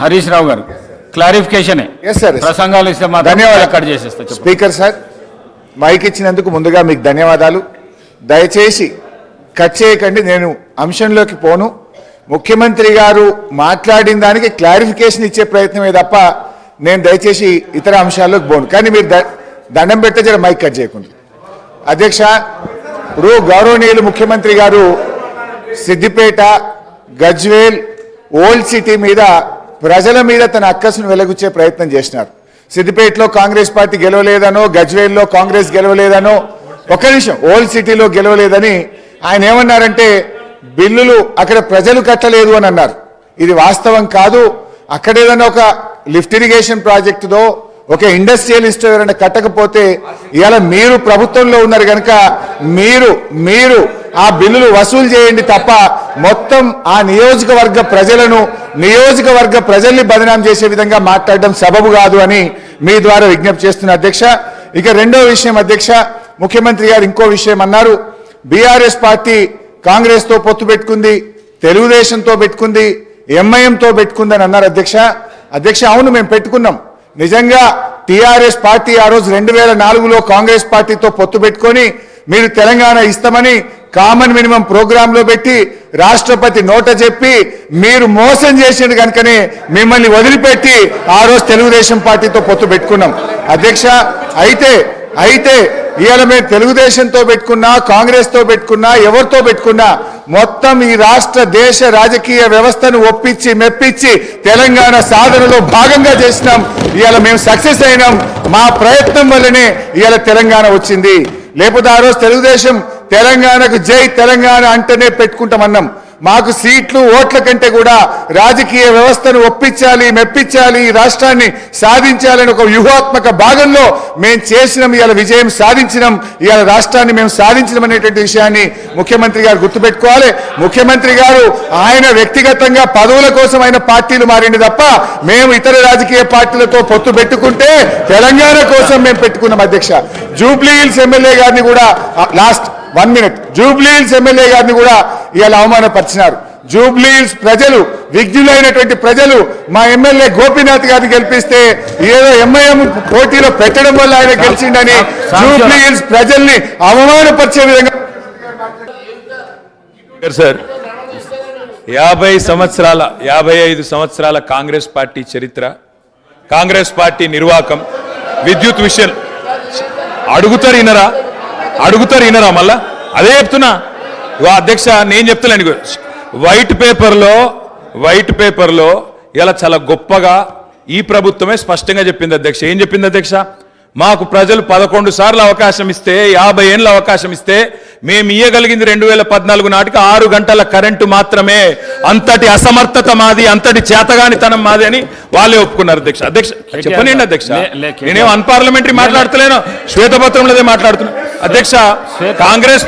హరీష్ రావు గారు. క్లారిఫికేషన్ ప్రసంగాలు ఇస్తే ధన్యవాదాలు. కట్ చేసేస్తా. స్పీకర్ సార్ మైక్ ఇచ్చినందుకు ముందుగా మీకు ధన్యవాదాలు. దయచేసి కట్ చేయకండి నేను అంశంలోకి పోను. ముఖ్యమంత్రి గారు మాట్లాడిన దానికి క్లారిఫికేషన్ ఇచ్చే ప్రయత్నమే తప్ప నేను దయచేసి ఇతర అంశాల్లోకి పోను. కానీ మీరు ద- దండం పెడితే జర మైక్ కట్ చేయకుండా. అధ్యక్ష ఇప్పుడు గౌరవనీయులు ముఖ్యమంత్రి గారు సిద్దిపేట గజ్వేల్ ఓల్డ్ సిటీ మీద ప్రజల మీద తన అక్కసును వెలగుచ్చే ప్రయత్నం చేసినారు. సిద్దిపేటలో కాంగ్రెస్ పార్టీ గెలవలేదనో గజ్వేల్లో కాంగ్రెస్ గెలవలేదనో ఒక నిమిషం ఓల్డ్ సిటీలో గెలవలేదని ఆయన ఏమన్నారంటే బిల్లులు అక్కడ ప్రజలు కట్టలేదు అని అన్నారు. ఇది వాస్తవం కాదు. అక్కడ ఏదైనా ఒక లిఫ్ట్ ఇరిగేషన్ ప్రాజెక్టుదో ఒక ఇండస్ట్రియలిస్ట్ ఎవరైనా కట్టకపోతే ఇవాళ మీరు ప్రభుత్వంలో ఉన్నారు కనుక మీరు మీరు ఆ బిల్లులు వసూలు చేయండి తప్ప మొత్తం ఆ నియోజకవర్గ ప్రజలను నియోజకవర్గ ప్రజల్ని బదనాం చేసే విధంగా మాట్లాడడం సబబు కాదు అని మీ ద్వారా విజ్ఞప్తి చేస్తున్న అధ్యక్ష. ఇక రెండో విషయం అధ్యక్ష ముఖ్యమంత్రి గారు ఇంకో విషయం అన్నారు. బీఆర్ఎస్ పార్టీ కాంగ్రెస్తో పొత్తు పెట్టుకుంది తెలుగుదేశంతో పెట్టుకుంది ఎంఐఎంతో పెట్టుకుంది అని అన్నారు అధ్యక్ష. అధ్యక్ష అవును మేము పెట్టుకున్నాం. నిజంగా టిఆర్ఎస్ పార్టీ ఆ రోజు రెండు వేల నాలుగులో కాంగ్రెస్ పార్టీతో పొత్తు పెట్టుకొని మీరు తెలంగాణ ఇస్తామని కామన్ మినిమం ప్రోగ్రామ్లో పెట్టి రాష్ట్రపతి నోట చెప్పి మీరు మోసం చేసిండు కనుకనే మిమ్మల్ని వదిలిపెట్టి ఆ రోజు తెలుగుదేశం పార్టీతో పొత్తు పెట్టుకున్నాం. అధ్యక్ష అయితే అయితే ఇవాళ మేము తెలుగుదేశంతో పెట్టుకున్నా కాంగ్రెస్తో పెట్టుకున్నా ఎవరితో పెట్టుకున్నా మొత్తం ఈ రాష్ట్ర దేశ రాజకీయ వ్యవస్థను ఒప్పించి మెప్పించి తెలంగాణ సాధనలో భాగంగా చేసినాం. ఇవాళ మేము సక్సెస్ అయినాం. మా ప్రయత్నం వల్లనే ఇవాళ తెలంగాణ వచ్చింది. లేకపోతే ఆ రోజు తెలుగుదేశం తెలంగాణకు జై తెలంగాణ అంటేనే పెట్టుకుంటామన్నాం. మాకు సీట్లు ఓట్ల కంటే కూడా రాజకీయ వ్యవస్థను ఒప్పించాలి మెప్పించాలి ఈ రాష్ట్రాన్ని సాధించాలని ఒక వ్యూహాత్మక భాగంలో మేము చేసినాం ఇవాళ విజయం సాధించినాం ఇవాళ రాష్ట్రాన్ని మేము సాధించడం అనేటువంటి విషయాన్ని ముఖ్యమంత్రి గారు గుర్తుపెట్టుకోవాలి. ముఖ్యమంత్రి గారు ఆయన వ్యక్తిగతంగా పదవుల కోసం ఆయన పార్టీలు మారింది తప్ప మేము ఇతర రాజకీయ పార్టీలతో పొత్తు పెట్టుకుంటే తెలంగాణ కోసం మేము పెట్టుకున్నాం అధ్యక్ష. జూబ్లీ హిల్స్ ఎమ్మెల్యే గారిని కూడా last one minute. Jubilee Hills MLA గారిని కూడా ఇవాళ అవమానపరిచినారు. జూబ్లీ హిల్స్ ప్రజలు విజ్ఞులైనటువంటి ప్రజలు మా ఎమ్మెల్యే గోపీనాథ్ గారిని గెలిపిస్తే ఏదో ఎంఐఎం పోటీలో పెట్టడం వల్ల ఆయన గెలిచిండని జూబ్లీ హిల్స్ ప్రజల్ని అవమానపరిచే విధంగా గారు సార్ యాభై సంవత్సరాల యాభై ఐదు సంవత్సరాల కాంగ్రెస్ పార్టీ చరిత్ర కాంగ్రెస్ పార్టీ నిర్వాకం విద్యుత్ విషయం. అడుగుతారు ఇనరా అడుగుతారు ఇనరా మళ్ళా? అదే చెప్తున్నా. అధ్యక్ష నేను చెప్తున్నాను ఇగో. వైట్ పేపర్లో వైట్ పేపర్లో ఇలా చాలా గొప్పగా ఈ ప్రభుత్వమే స్పష్టంగా చెప్పింది అధ్యక్ష. ఏం చెప్పింది అధ్యక్ష? మాకు ప్రజలు పదకొండు సార్లు అవకాశం ఇస్తే యాభై ఏళ్ళ అవకాశం ఇస్తే మేము ఇయ్యగలిగింది రెండు వేల పద్నాలుగు నాటికి ఆరు గంటల కరెంటు మాత్రమే. అంతటి అసమర్థత మాది అంతటి చేతగానితనం మాది అని వాళ్ళే ఒప్పుకున్నారు అధ్యక్ష. అధ్యక్ష చెప్పనండి అధ్యక్ష. నేనేం అన్పార్లమెంటరీ మాట్లాడతలేను. శ్వేతపత్రంలోదే మాట్లాడుతున్నా. అధ్యక్ష కాంగ్రెస్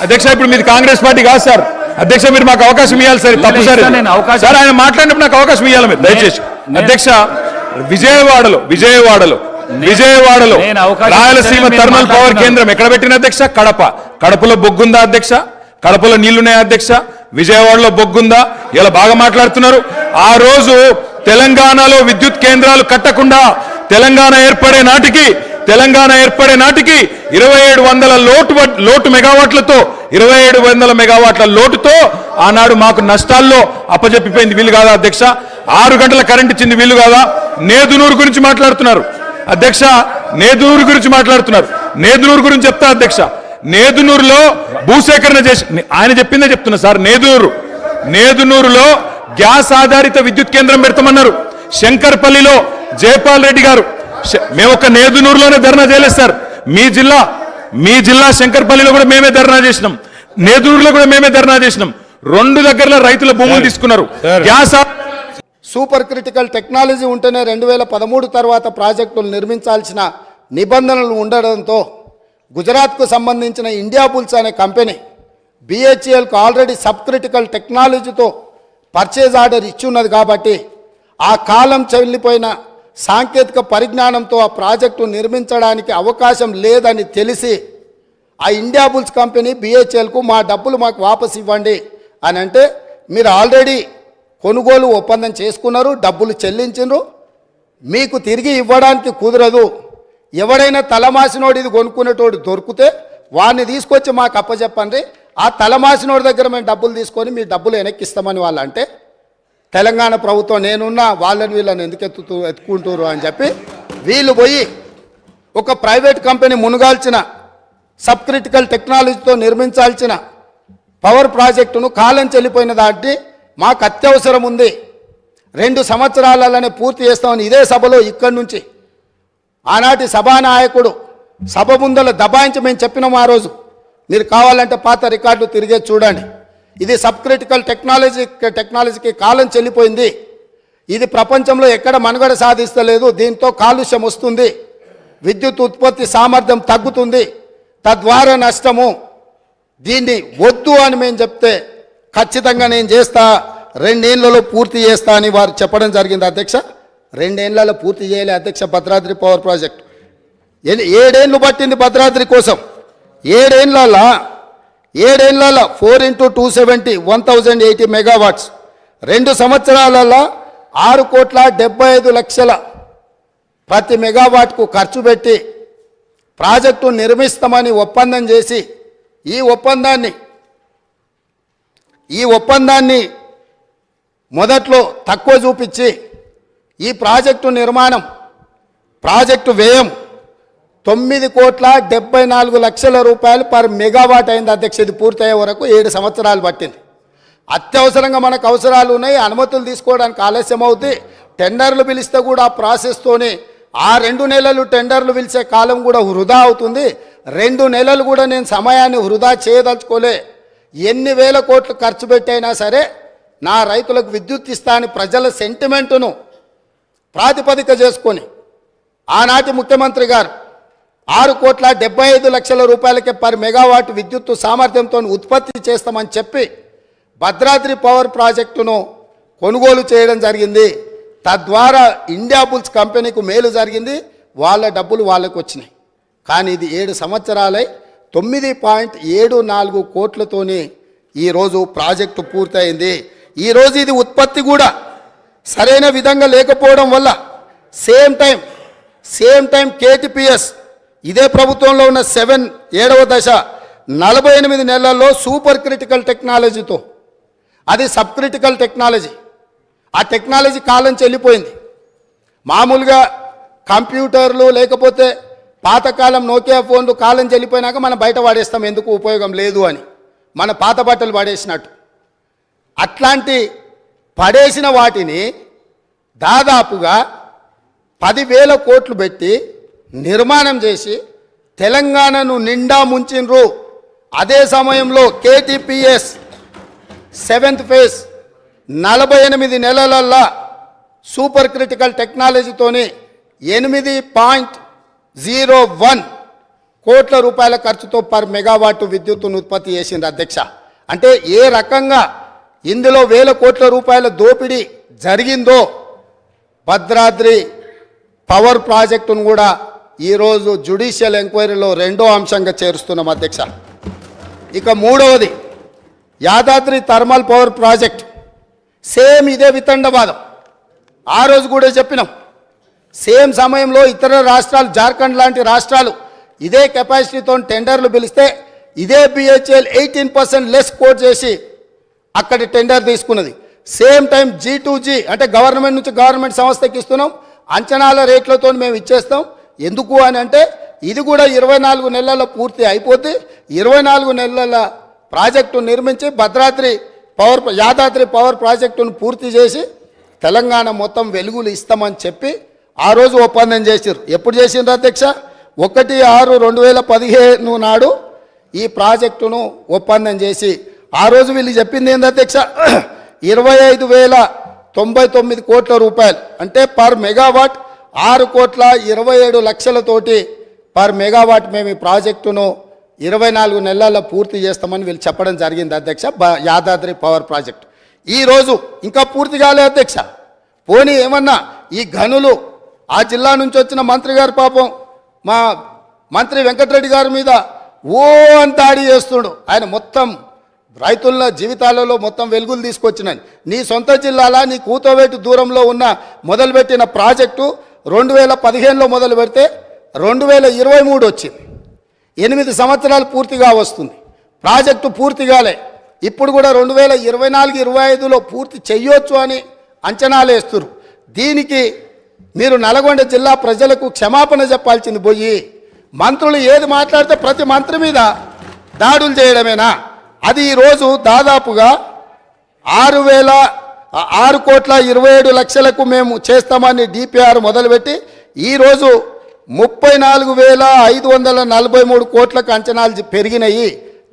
అధ్యక్ష ఇప్పుడు మీది కాంగ్రెస్ పార్టీ కాదు సార్. అధ్యక్ష మీరు మాకు అవకాశం ఇవ్వాలి సార్ తప్పు సార్. సార్ ఆయన మాట్లాడినప్పుడు నాకు అవకాశం ఇవ్వాలి మీరు. దయచేసి. అధ్యక్ష విజయవాడలో విజయవాడలో విజయవాడలో రాయలసీమ మీరు థర్మల్ పవర్. కేంద్రం ఎక్కడ పెట్టిన అధ్యక్ష? కడప. కడపలో బొగ్గుందా అధ్యక్ష? కడపలో నీళ్ళున్నాయా అధ్యక్ష? విజయవాడలో బొగ్గుందా? ఇలా బాగా మాట్లాడుతున్నారు. ఆ రోజు తెలంగాణలో విద్యుత్ కేంద్రాలు కట్టకుండా తెలంగాణ ఏర్పడే నాటికి తెలంగాణ ఏర్పడే నాటికి ఇరవై ఏడు వందల లోటు లోటు మెగావాట్లతో ఇరవై ఏడు వందల మెగావాట్ల లోటుతో ఆనాడు మాకు నష్టాల్లో అప్పజెప్పిపోయింది వీలు కాదా అధ్యక్ష? ఆరు గంటల కరెంట్ ఇచ్చింది వీలు కాదా? నేదునూరు గురించి మాట్లాడుతున్నారు. అధ్యక్ష నేదునూరు గురించి మాట్లాడుతున్నారు. నేదునూరు గురించి చెప్తా అధ్యక్ష. నేదునూరులో భూసేకరణ చేసి ఆయన చెప్పిందే చెప్తున్నా సార్ నేదునూరు. నేదునూరులో గ్యాస్ ఆధారిత విద్యుత్ కేంద్రం పెడతామన్నారు. శంకర్పల్లిలో జయపాల్ రెడ్డి గారు. మేము ఒక నేదునూరులోనే ధర్నా చేయలేదు సార్. మీ జిల్లా మీ జిల్లా శంకర్పల్లిలో కూడా మేమే ధర్నా చేసినాం. నేదునూరులో కూడా మేమే ధర్నా చేసినాం. రెండు దగ్గరలో రైతుల భూములు తీసుకున్నారు. గ్యాస్ సూపర్ క్రిటికల్ టెక్నాలజీ ఉంటేనే రెండు వేల పదమూడు తర్వాత ప్రాజెక్టులు నిర్మించాల్సిన నిబంధనలు ఉండడంతో గుజరాత్కు సంబంధించిన ఇండియా బుల్స్ అనే కంపెనీ బిహెచ్ఎల్కు ఆల్రెడీ సబ్ క్రిటికల్ టెక్నాలజీతో పర్చేజ్ ఆర్డర్ ఇచ్చి ఉన్నది కాబట్టి ఆ కాలం చెల్లిపోయిన సాంకేతిక పరిజ్ఞానంతో ఆ ప్రాజెక్టు నిర్మించడానికి అవకాశం లేదని తెలిసి ఆ ఇండియా బుల్స్ కంపెనీ బిహెచ్ఎల్కు మా డబ్బులు మాకు వాపస్ ఇవ్వండి అని అంటే మీరు ఆల్రెడీ కొనుగోలు ఒప్పందం చేసుకున్నారు డబ్బులు చెల్లించరు మీకు తిరిగి ఇవ్వడానికి కుదరదు. ఎవడైనా తలమాసినోడు ఇది కొనుక్కునేటోడు దొరికితే వాడిని తీసుకొచ్చి మాకు అప్పచెప్పండి ఆ తలమాసినోడి దగ్గర మేము డబ్బులు తీసుకొని మీ డబ్బులు వెనక్కిస్తామని వాళ్ళు అంటే తెలంగాణ ప్రభుత్వం నేనున్నా వాళ్ళని వీళ్ళని ఎందుకు ఎత్తుతూ ఎత్తుకుంటారు అని చెప్పి వీళ్ళు పోయి ఒక ప్రైవేట్ కంపెనీ మునుగాల్చిన సబ్ క్రిటికల్ టెక్నాలజీతో నిర్మించాల్సిన పవర్ ప్రాజెక్టును కాలం చెల్లిపోయిన దాటి మాకు అత్యవసరం ఉంది. రెండు సంవత్సరాలనే పూర్తి చేస్తామని ఇదే సభలో ఇక్కడి నుంచి ఆనాటి సభానాయకుడు సభ ముందల దబాయించి మేము చెప్పినాం ఆ రోజు. మీరు కావాలంటే పాత రికార్డు తిరిగే చూడండి. ఇది సబ్ క్రిటికల్ టెక్నాలజీ టెక్నాలజీకి కాలం చెల్లిపోయింది. ఇది ప్రపంచంలో ఎక్కడ మనుగడ సాధిస్తలేదు దీంతో కాలుష్యం వస్తుంది. విద్యుత్ ఉత్పత్తి సామర్థ్యం తగ్గుతుంది. తద్వారా నష్టము. దీన్ని వద్దు అని మేము చెప్తే ఖచ్చితంగా నేను చేస్తా రెండేళ్ళలో పూర్తి చేస్తా అని వారు చెప్పడం జరిగింది అధ్యక్ష. రెండేళ్ళలో పూర్తి చేయలే అధ్యక్ష భద్రాద్రి పవర్ ప్రాజెక్ట్. ఏడేళ్ళు పట్టింది భద్రాద్రి కోసం? ఏడేళ్ళ ఏడేళ్ళ four into two seventy one thousand eighty megawatts. రెండు సంవత్సరాలలో ఆరు కోట్ల డెబ్బై ఐదు లక్షల ప్రతి మెగావాట్కు ఖర్చు పెట్టి ప్రాజెక్టు నిర్మిస్తామని ఒప్పందం చేసి ఈ ఒప్పందాన్ని ఈ ఒప్పందాన్ని మొదట్లో తక్కువ చూపించి ఈ ప్రాజెక్టు నిర్మాణం ప్రాజెక్టు వ్యయం తొమ్మిది కోట్ల డెబ్బై నాలుగు లక్షల రూపాయలు పర్ మెగావాట్ అయింది అధ్యక్ష. ఇది పూర్తయ్యే వరకు ఏడు సంవత్సరాలు పట్టింది. అత్యవసరంగా మనకు అవసరాలు ఉన్నాయి అనుమతులు తీసుకోవడానికి ఆలస్యం అవుతుంది టెండర్లు పిలిస్తే కూడా ఆ ప్రాసెస్తోనే ఆ రెండు నెలలు టెండర్లు పిలిచే కాలం కూడా వృధా అవుతుంది. రెండు నెలలు కూడా నేను సమయాన్ని వృధా చేయదలుచుకోలే. ఎన్ని వేల కోట్లు ఖర్చు పెట్టైనా సరే నా రైతులకు విద్యుత్ ఇస్తా అని ప్రజల సెంటిమెంటును ప్రాతిపదిక చేసుకొని ఆనాటి ముఖ్యమంత్రి గారు ఆరు కోట్ల డెబ్బై ఐదు లక్షల రూపాయలకే పర్ మెగావాట్ విద్యుత్తు సామర్థ్యంతో ఉత్పత్తి చేస్తామని చెప్పి భద్రాద్రి పవర్ ప్రాజెక్టును కొనుగోలు చేయడం జరిగింది. తద్వారా ఇండియా బుల్స్ కంపెనీకు మేలు జరిగింది. వాళ్ళ డబ్బులు వాళ్ళకు వచ్చినాయి. కానీ ఇది ఏడు సంవత్సరాలై తొమ్మిది పాయింట్ ఏడు నాలుగు కోట్లతోనే ఈరోజు ప్రాజెక్టు పూర్తయింది. ఈరోజు ఇది ఉత్పత్తి కూడా సరైన విధంగా లేకపోవడం వల్ల same time same time KTPS ఇదే ప్రభుత్వంలో ఉన్న సెవెన్ ఏడవ దశ నలభై ఎనిమిది నెలల్లో సూపర్ క్రిటికల్ టెక్నాలజీతో. అది సబ్ క్రిటికల్ టెక్నాలజీ. ఆ టెక్నాలజీ కాలం చెల్లిపోయింది మామూలుగా కంప్యూటర్లు లేకపోతే పాతకాలం నోకియా ఫోన్లు కాలం చెల్లిపోయినాక మనం బయట వాడేస్తాం ఎందుకు ఉపయోగం లేదు అని. మన పాత బట్టలు పడేసినట్టు అట్లాంటి పడేసిన వాటిని దాదాపుగా పదివేల కోట్లు పెట్టి నిర్మాణం చేసి తెలంగాణను నిండా ముంచిండ్రు అదే సమయంలో కేటీపీఎస్ సెవెంత్ ఫేజ్ నలభై ఎనిమిది నెలలల్లా సూపర్ క్రిటికల్ టెక్నాలజీతోని ఎనిమిది పాయింట్ జీరో వన్ కోట్ల రూపాయల ఖర్చుతో పర్ మెగావాట్ విద్యుత్తును ఉత్పత్తి చేసింది అధ్యక్ష. అంటే ఏ రకంగా ఇందులో వేల కోట్ల రూపాయల దోపిడీ జరిగిందో భద్రాద్రి పవర్ ప్రాజెక్టును కూడా ఈరోజు జ్యుడిషియల్ ఎంక్వైరీలో రెండో అంశంగా చేరుస్తున్నాం అధ్యక్ష. ఇక మూడవది Yadadri thermal power project. Same ఇదే వితండవాదం. ఆ రోజు కూడా చెప్పినాం. సేమ్ సమయంలో ఇతర రాష్ట్రాలు జార్ఖండ్ లాంటి రాష్ట్రాలు ఇదే కెపాసిటీతో టెండర్లు పిలిస్తే ఇదే BHEL eighteen percent less quote చేసి అక్కడి టెండర్ తీసుకున్నది. Same time G two G అంటే గవర్నమెంట్ నుంచి గవర్నమెంట్ సంస్థకి ఇస్తున్నాం. అంచనాల రేట్లతో మేము ఇచ్చేస్తాం. ఎందుకు అని అంటే ఇది కూడా ఇరవై నాలుగు నెలల్లో పూర్తి అయిపోతే ఇరవై నాలుగు నెలల ప్రాజెక్టు నిర్మించి భద్రాద్రి పవర్ యాదాద్రి పవర్ ప్రాజెక్టును పూర్తి చేసి తెలంగాణ మొత్తం వెలుగులు ఇస్తామని చెప్పి ఆ రోజు ఒప్పందం చేసారు ఎప్పుడు చేసిండ్రు అధ్యక్ష? ఒకటి ఆరు రెండు వేల పదిహేను నాడు ఈ ప్రాజెక్టును ఒప్పందం చేసి ఆ రోజు వీళ్ళు చెప్పింది ఏంది అధ్యక్ష? ఇరవై ఐదు వేల తొంభై తొమ్మిది కోట్ల రూపాయలు. అంటే పర్ మెగావాట్ ఆరు కోట్ల ఇరవై ఏడు లక్షలతోటి పర్ మెగావాట్ మేము ఈ ప్రాజెక్టును ఇరవై నాలుగు నెలల్లో పూర్తి చేస్తామని వీళ్ళు చెప్పడం జరిగింది అధ్యక్ష బ- యాదాద్రి పవర్ ప్రాజెక్ట్. ఈరోజు ఇంకా పూర్తి కాలే అధ్యక్ష. పోనీ ఏమన్నా ఈ గనులు ఆ జిల్లా నుంచి వచ్చిన మంత్రి గారు పాపం మా మంత్రి వెంకటరెడ్డి గారి మీద ఓ అంతాడి చేస్తుడు. ఆయన మొత్తం రైతుల జీవితాలలో మొత్తం వెలుగులు తీసుకొచ్చినాయి. నీ సొంత జిల్లాల నీ కూతవేటు దూరంలో ఉన్న మొదలుపెట్టిన ప్రాజెక్టు రెండు వేల పదిహేనులో మొదలు పెడితే రెండు వేల ఇరవై మూడు వచ్చింది. ఎనిమిది సంవత్సరాలు పూర్తిగా వస్తుంది. ప్రాజెక్టు పూర్తిగాలే ఇప్పుడు కూడా రెండు వేల ఇరవై నాలుగు ఇరవై ఐదులో పూర్తి చెయ్యొచ్చు అని అంచనాలు వేస్తున్నారు దీనికి మీరు నల్గొండ జిల్లా ప్రజలకు క్షమాపణ చెప్పాల్సింది పోయి మంత్రులు ఏది మాట్లాడితే ప్రతి మంత్రి మీద దాడులు చేయడమేనా? అది ఈరోజు దాదాపుగా ఆరు వేల ఆరు కోట్ల ఇరవై ఏడు లక్షలకు మేము చేస్తామని డిపిఆర్ మొదలుపెట్టి ఈరోజు ముప్పై నాలుగు వేల ఐదు వందల నలభై మూడు కోట్లకు అంచనాలు పెరిగినాయి.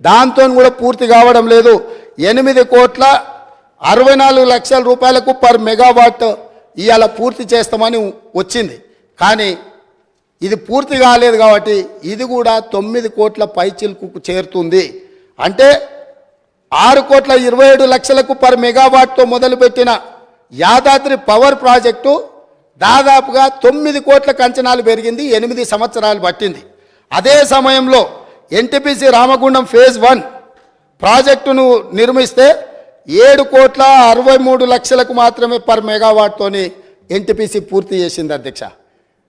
దాంతో కూడా పూర్తి కావడం లేదు. ఎనిమిది కోట్ల అరవై నాలుగు లక్షల రూపాయలకు పర్ మెగావాట్ ఇవాళ పూర్తి చేస్తామని వచ్చింది. కానీ ఇది పూర్తి కాలేదు కాబట్టి ఇది కూడా తొమ్మిది కోట్ల పైచిల్కు చేరుతుంది. అంటే ఆరు కోట్ల ఇరవై ఏడు లక్షలకు పర్ మెగావాట్తో మొదలుపెట్టిన యాదాద్రి పవర్ ప్రాజెక్టు దాదాపుగా తొమ్మిది కోట్ల కంచనాలు పెరిగింది ఎనిమిది సంవత్సరాలు పట్టింది. అదే సమయంలో ఎన్టీపీసీ రామగుండం ఫేజ్ వన్ ప్రాజెక్టును నిర్మిస్తే ఏడు కోట్ల అరవై మూడు లక్షలకు మాత్రమే పర్ మెగావాట్తోని ఎన్టీపీసీ పూర్తి చేసింది అధ్యక్ష.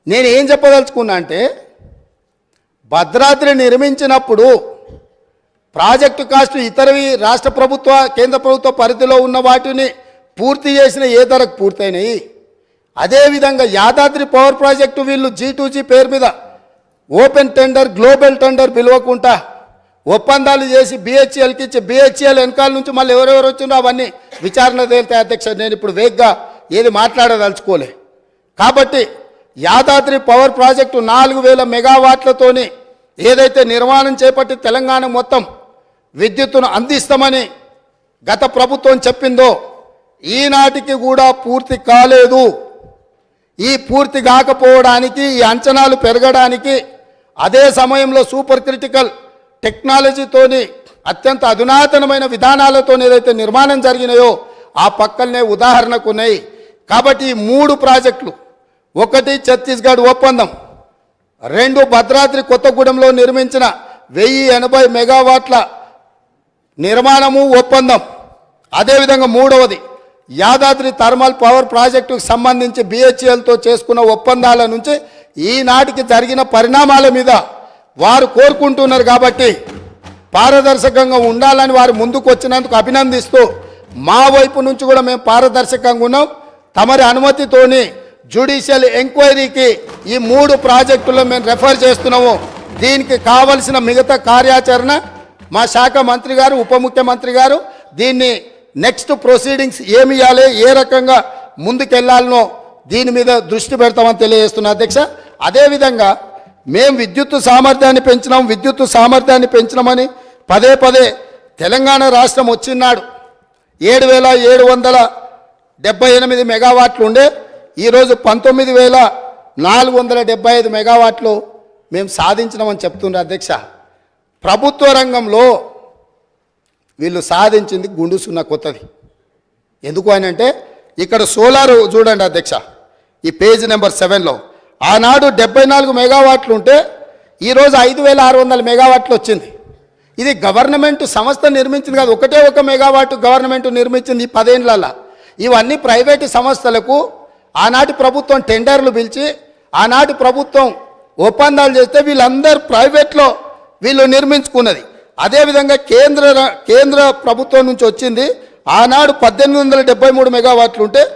నేను ఏం చెప్పదలుచుకున్నా అంటే భద్రాద్రి నిర్మించినప్పుడు ప్రాజెక్టు కాస్ట్ ఇతరవి రాష్ట్ర ప్రభుత్వ కేంద్ర ప్రభుత్వ పరిధిలో ఉన్న వాటిని పూర్తి చేసిన ఏ ధరకు పూర్తయినాయి? అదేవిధంగా యాదాద్రి పవర్ ప్రాజెక్టు వీళ్ళు జీ టూ జీ పేరు మీద ఓపెన్ టెండర్ గ్లోబల్ టెండర్ పిలవకుండా ఒప్పందాలు చేసి బిహెచ్ఎల్కి ఇచ్చి బిహెచ్ఎల్ వెనకాల నుంచి మళ్ళీ ఎవరెవరు వచ్చిందో అవన్నీ విచారణ తేలితే అధ్యక్ష నేను ఇప్పుడు వేగ్గా ఏది మాట్లాడదలుచుకోలే. కాబట్టి యాదాద్రి పవర్ ప్రాజెక్టు నాలుగు వేల మెగావాట్లతోని ఏదైతే నిర్మాణం చేపట్టి తెలంగాణ మొత్తం విద్యుత్తును అందిస్తామని గత ప్రభుత్వం చెప్పిందో ఈనాటికి కూడా పూర్తి కాలేదు. ఈ పూర్తి కాకపోవడానికి ఈ అంచనాలు పెరగడానికి అదే సమయంలో సూపర్ క్రిటికల్ టెక్నాలజీతోని అత్యంత అధునాతనమైన విధానాలతో ఏదైతే నిర్మాణం జరిగినాయో ఆ పక్కనే ఉదాహరణకు ఉన్నాయి. కాబట్టి ఈ మూడు ప్రాజెక్టులు ఒకటి ఛత్తీస్గఢ్ ఒప్పందం రెండు భద్రాద్రి కొత్తగూడెంలో నిర్మించిన వెయ్యి ఎనభై మెగావాట్ల నిర్మాణము ఒప్పందం. అదేవిధంగా మూడవది యాదాద్రి థర్మల్ పవర్ ప్రాజెక్టుకు సంబంధించి బిహెచ్ఎల్తో చేసుకున్న ఒప్పందాల నుంచి ఈనాటికి జరిగిన పరిణామాల మీద వారు కోరుకుంటున్నారు కాబట్టి పారదర్శకంగా ఉండాలని వారు ముందుకు వచ్చినందుకు అభినందిస్తూ మా వైపు నుంచి కూడా మేము పారదర్శకంగా ఉన్నాం. తమరి అనుమతితోని జ్యుడిషియల్ ఎంక్వైరీకి ఈ మూడు ప్రాజెక్టులు మేము రెఫర్ చేస్తున్నాము. దీనికి కావలసిన మిగతా కార్యాచరణ మా శాఖ మంత్రి గారు ఉప ముఖ్యమంత్రి గారు దీన్ని నెక్స్ట్ ప్రొసీడింగ్స్ ఏమి ఇవ్వాలి ఏ రకంగా ముందుకెళ్ళాలనో దీని మీద దృష్టి పెడతామని తెలియజేస్తున్నా అధ్యక్ష. అదేవిధంగా మేము విద్యుత్తు సామర్థ్యాన్ని పెంచినాం విద్యుత్ సామర్థ్యాన్ని పెంచినామని పదే పదే తెలంగాణ రాష్ట్రం వచ్చినాడు. ఏడు వేల ఏడు వందల డెబ్బై ఎనిమిది మెగావాట్లు ఉండే ఈరోజు పంతొమ్మిది వేల నాలుగు వందల డెబ్బై ఐదు మెగావాట్లు మేము సాధించినామని చెప్తుండ్రు అధ్యక్ష. ప్రభుత్వ రంగంలో వీళ్ళు సాధించింది గుండుసున్న కొత్తది. ఎందుకు అని అంటే ఇక్కడ సోలార్ చూడండి అధ్యక్ష ఈ పేజ్ నెంబర్ సెవెన్లో. ఆనాడు డెబ్బై నాలుగు మెగావాట్లు ఉంటే ఈరోజు ఐదు వేల ఆరు వందల మెగావాట్లు వచ్చింది. ఇది గవర్నమెంట్ సంస్థ నిర్మించింది కాదు ఒకటే ఒక మెగావాట్ గవర్నమెంట్ నిర్మించింది ఈ పదేళ్ళల్లో ఇవన్నీ ప్రైవేటు సంస్థలకు ఆనాటి ప్రభుత్వం టెండర్లు పిలిచి ఆనాటి ప్రభుత్వం ఒప్పందాలు చేస్తే వీళ్ళందరూ ప్రైవేట్లో వీళ్ళు నిర్మించుకున్నది. అదేవిధంగా కేంద్ర కేంద్ర ప్రభుత్వం నుంచి వచ్చింది. ఆనాడు పద్దెనిమిది వందల డెబ్బై మూడు మెగావాట్లు ఉంటే